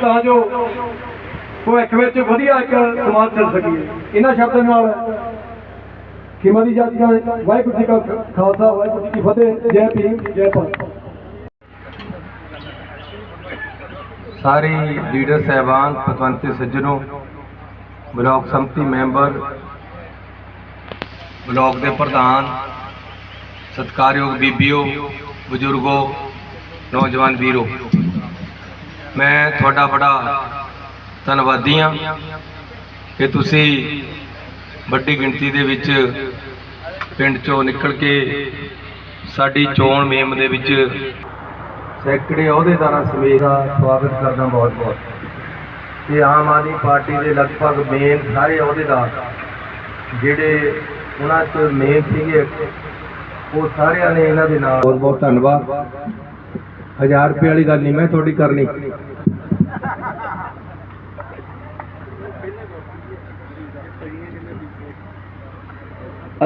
ਤਾਂ ਜੋ ਭਵਿੱਖ ਵਿੱਚ ਵਧੀਆ ਇੱਕ ਸਮਾਜ ਚੱਲ ਸਕੀਏ ਇਹਨਾਂ ਸ਼ਬਦਾਂ ਨਾਲ ਖਿਮਾ ਦੀ ਜਾਤੀ ਵਾਹਿਗੁਰੂ ਜੀ ਕਾ ਖਾਲਸਾ, ਵਾਹਿਗੁਰੂ ਜੀ ਕੀ ਫਤਿਹ, ਜੈ ਭੀਮ, ਜੈ ਭਾਰਤ। ਸਾਰੇ ਲੀਡਰ ਸਹਿਬਾਨ, ਪਤਵੰਤੇ ਸੱਜਣੋ, ਬਲਾਕ ਸੰਮਤੀ ਮੈਂਬਰ, ਬਲਾਕ ਦੇ ਪ੍ਰਧਾਨ ਸਤਿਕਾਰਯੋਗ ਬੀਬੀਓ, ਬਜ਼ੁਰਗੋ, ਨੌਜਵਾਨ ਵੀਰੋ, ਮੈਂ ਤੁਹਾਡਾ ਬੜਾ ਧੰਨਵਾਦੀ ਹਾਂ ਕਿ ਤੁਸੀਂ ਵੱਡੀ ਗਿਣਤੀ ਦੇ ਵਿੱਚ ਪਿੰਡ ਚੋਂ ਨਿਕਲ ਕੇ ਸਾਡੀ ਚੋਣ ਮੇਮ ਦੇ ਵਿੱਚ ਸੈਕਟਰੀ ਅਹੁਦੇਦਾਰਾਂ ਸਮੇਤ ਦਾ ਸਵਾਗਤ ਕਰਦਾ ਬਹੁਤ ਬਹੁਤ। ਤੇ ਆਮ ਆਦਮੀ ਪਾਰਟੀ ਦੇ ਲਗਭਗ ਮੇਨ ਸਾਰੇ ਅਹੁਦੇਦਾਰ ਜਿਹੜੇ ਉਹਨਾਂ 'ਚ ਮੇਨ ਸੀਗੇ ਉਹ ਸਾਰਿਆਂ ਨੇ ਇਹਨਾਂ ਦੇ ਨਾਲ ਬਹੁਤ ਬਹੁਤ ਧੰਨਵਾਦ। 1000 ਰੁਪਏ ਵਾਲੀ ਗੱਲ ਨਹੀਂ ਮੈਂ ਤੁਹਾਡੀ ਕਰਨੀ।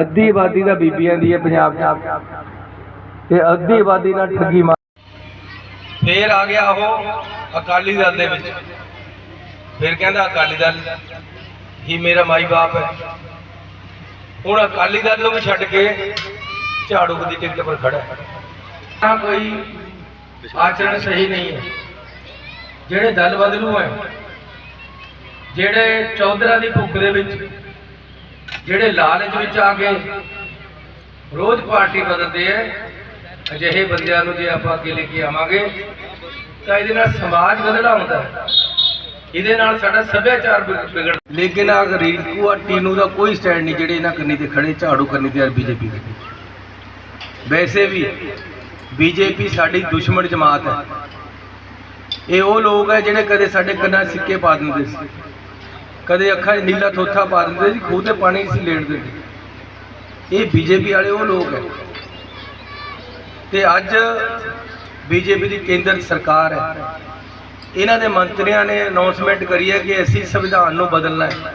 ਅੱਧੀ ਆਬਾਦੀ ਦਾ ਬੀਬੀਆਂ ਦੀ ਹੈ ਪੰਜਾਬ 'ਚ। ਤੇ ਅੱਧੀ ਆਬਾਦੀ ਨਾਲ ਠੱਗੀ ਮਾਰ ਫੇਰ ਆ ਗਿਆ ਉਹ ਅਕਾਲੀ ਦਲ ਦੇ ਵਿੱਚ। ਫਿਰ ਕਹਿੰਦਾ ਅਕਾਲੀ ਦਲ ਹੀ ਮੇਰਾ ਮਾਈ ਬਾਪ ਹੈ। ਹੁਣ ਅਕਾਲੀ ਦਲ ਨੂੰ ਵੀ ਛੱਡ ਕੇ ਝਾੜੂ ਦੀ ਟਿਕਟ ਪਰ ਖੜਾ ਹੈ। ਨਾ ਕੋਈ ਆਚਰਣ ਸਹੀ ਨਹੀਂ ਹੈ। ਜਿਹੜੇ ਦਲ ਬਦਲੂ ਹੈ, ਜਿਹੜੇ ਚੌਧਰਾ ਦੀ ਭੁੱਖ ਦੇ ਵਿੱਚ, ਜਿਹੜੇ ਲਾਲਚ ਵਿੱਚ ਆ ਕੇ ਰੋਜ਼ ਪਾਰਟੀ ਬਦਲਦੇ ਐ ਅਜਿਹੇ ਬੰਦਿਆਂ ਨੂੰ ਜੇ ਆਪਾਂ ਅੱਗੇ ਲੈ ਕੇ ਆਵਾਂਗੇ, ਤਾਂ ਇਹਦੇ ਨਾਲ ਸਮਾਜ ਬਦਲਣਾ ਹੁੰਦਾ ਇਹਦੇ ਨਾਲ ਸਾਡਾ ਸੱਭਿਆਚਾਰ ਵਿਗ- ਵਿਗੜ ਲੇਕਿਨ ਅਗਰ ਰੀਲਕੂ ਆ ਟੀਨੂ ਦਾ ਕੋਈ ਸਟੈਂਡ ਨਹੀਂ, ਜਿਹੜੇ ਇਹਨਾਂ ਕੰਨੀ ਤੇ ਖੜੇ ਝਾੜੂ ਕਰਨੀ ਤੇ ਬੀਜੇਪੀ ਦੇ। ਵੈਸੇ ਵੀ ਬੀਜੇਪੀ ਸਾਡੀ ਦੁਸ਼ਮਣ ਜਮਾਤ ਹੈ। ਇਹ ਉਹ ਲੋਕ ਹੈ ਜਿਹੜੇ ਕਦੇ ਸਾਡੇ ਕੰਨਾਂ ਸਿੱਕੇ ਪਾ ਦਿੰਦੇ ਸੀ। ਕਦੇ ਅੱਖਾਂ 'ਚ ਨੀਲਾ ਥੋਥਾ ਪਾ ਦਿੰਦੇ ਸੀ, ਖੂਹ ਤੇ ਪਾਣੀ ਨਹੀਂ ਸੀ ਲੈਣ ਦਿੰਦੇ ਇਹ ਬੀਜੇਪੀ ਵਾਲੇ ਉਹ ਲੋਕ ਹੈ। ਤੇ ਅੱਜ ਬੀਜੇਪੀ ਦੀ ਕੇਂਦਰ ਸਰਕਾਰ ਹੈ। ਇਹਨਾਂ ਦੇ ਮੰਤਰੀਆਂ ਨੇ ਅਨਾਉਂਸਮੈਂਟ ਕਰੀ ਹੈ ਕਿ ਅਸੀਂ ਸੰਵਿਧਾਨ ਨੂੰ ਬਦਲਣਾ ਹੈ।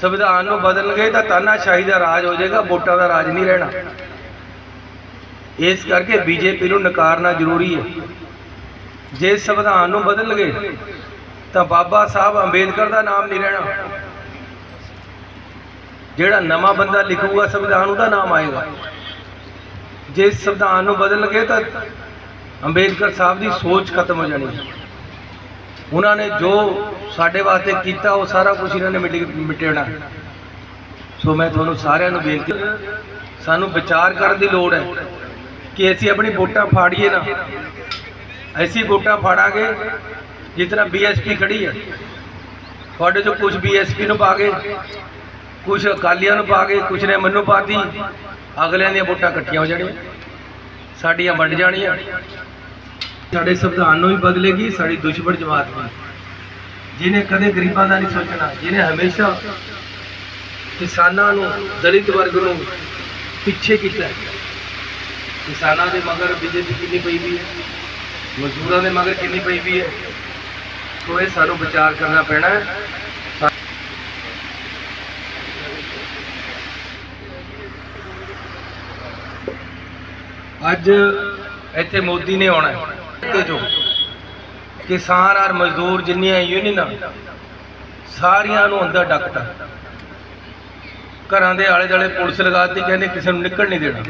ਸੰਵਿਧਾਨ ਨੂੰ ਬਦਲਣਗੇ ਤਾਂ ਤਾਨਾਸ਼ਾਹੀ ਦਾ ਰਾਜ ਹੋ ਜਾਏਗਾ, ਵੋਟਾਂ ਦਾ ਰਾਜ ਨਹੀਂ ਰਹਿਣਾ। ਇਸ ਕਰਕੇ ਬੀਜੇਪੀ ਨੂੰ ਨਕਾਰਨਾ ਜ਼ਰੂਰੀ ਹੈ। ਜੇ ਸੰਵਿਧਾਨ ਨੂੰ ਬਦਲਣਗੇ ਤਾਂ ਬਾਬਾ ਸਾਹਿਬ ਅੰਬੇਦਕਰ ਦਾ ਨਾਮ ਨਹੀਂ ਰਹਿਣਾ। ਜਿਹੜਾ ਨਵਾਂ ਬੰਦਾ ਲਿਖੂਗਾ, ਸੰਵਿਧਾਨ ਉਹਦਾ ਨਾਮ ਆਏਗਾ। ਜੇ ਸੰਵਿਧਾਨ ਨੂੰ ਬਦਲਣਗੇ ਤਾਂ ਅੰਬੇਦਕਰ ਸਾਹਿਬ ਦੀ ਸੋਚ ਖਤਮ ਹੋ ਜਾਣੀ। ਉਹਨਾਂ ਨੇ ਜੋ ਸਾਡੇ ਵਾਸਤੇ ਕੀਤਾ, ਉਹ ਸਾਰਾ ਕੁਝ ਇਹਨਾਂ ਨੇ ਮਿਟ- ਮਿਟਾਉਣਾ ਸੋ ਮੈਂ ਤੁਹਾਨੂੰ ਸਾਰਿਆਂ ਨੂੰ ਬੇਨਤੀ ਸਾਨੂੰ ਵਿਚਾਰ ਕਰਨ ਦੀ ਲੋੜ ਹੈ। ਕਿ ਅਸੀਂ ਆਪਣੀ ਵੋਟਾਂ ਫਾੜੀਏ ਨਾ। ਅਸੀਂ ਵੋਟਾਂ ਫਾੜਾਂਗੇ, ਜਿਸ ਤਰ੍ਹਾਂ ਬੀਐਸਪੀ ਖੜੀ ਹੈ ਤੁਹਾਡੇ ਚੋਂ ਕੁਝ ਬੀਐਸਪੀ ਨੂੰ ਪਾ ਗਏ ਕੁਝ ਅਕਾਲੀਆਂ ਨੂੰ ਪਾ ਗਏ ਕੁਝ ਨੇ ਮੈਨੂੰ ਪਾਤੀ, ਅਗਲਿਆਂ ਦੀਆਂ ਵੋਟਾਂ ਇਕੱਠੀਆਂ ਹੋ ਜਾਣੀਆਂ। ਸਾਡੀਆਂ ਵੰਡ ਜਾਣੀਆਂ। ਸਾਡੇ ਸੰਵਿਧਾਨ ਨੂੰ ਵੀ ਬਦਲੇਗੀ, ਸਾਡੀ ਦੁਸ਼ਮਣ ਜਮਾਤ ਵੀ ਜਿਹਨੇ ਕਦੇ ਗਰੀਬਾਂ ਦਾ ਨਹੀਂ ਸੋਚਣਾ, ਜਿਹਨੇ ਹਮੇਸ਼ਾ ਕਿਸਾਨਾਂ ਨੂੰ, ਦਲਿਤ ਵਰਗ ਨੂੰ ਪਿੱਛੇ ਕੀਤਾ ਹੈ। ਕਿਸਾਨਾਂ ਦੇ ਮਗਰ ਬੀਜੇਪੀ ਕਿੰਨੀ ਪਈ ਵੀ ਹੈ? ਮਜ਼ਦੂਰਾਂ ਦੇ ਮਗਰ ਕਿੰਨੀ ਪਈ ਵੀ ਹੈ? ਸੋ ਇਹ ਸਾਨੂੰ ਵਿਚਾਰ ਕਰਨਾ ਪੈਣਾ ਅੱਜ ਇੱਥੇ ਮੋਦੀ ਨੇ ਆਉਣਾ ਹੈ। ਤੇ ਜੋ ਕਿਸਾਨ ਔਰ ਮਜ਼ਦੂਰ ਜਿੰਨੀਆਂ ਯੂਨੀਅਨਾਂ ਸਾਰੀਆਂ ਨੂੰ ਅੰਦਰ ਡੱਕਤਾ। ਘਰਾਂ ਦੇ ਆਲੇ ਦੁਆਲੇ ਪੁਲਿਸ ਲਗਾਤੀ ਕਹਿੰਦੇ ਕਿਸੇ ਨੂੰ ਨਿਕਲ ਨਹੀਂ ਦੇਣਾ।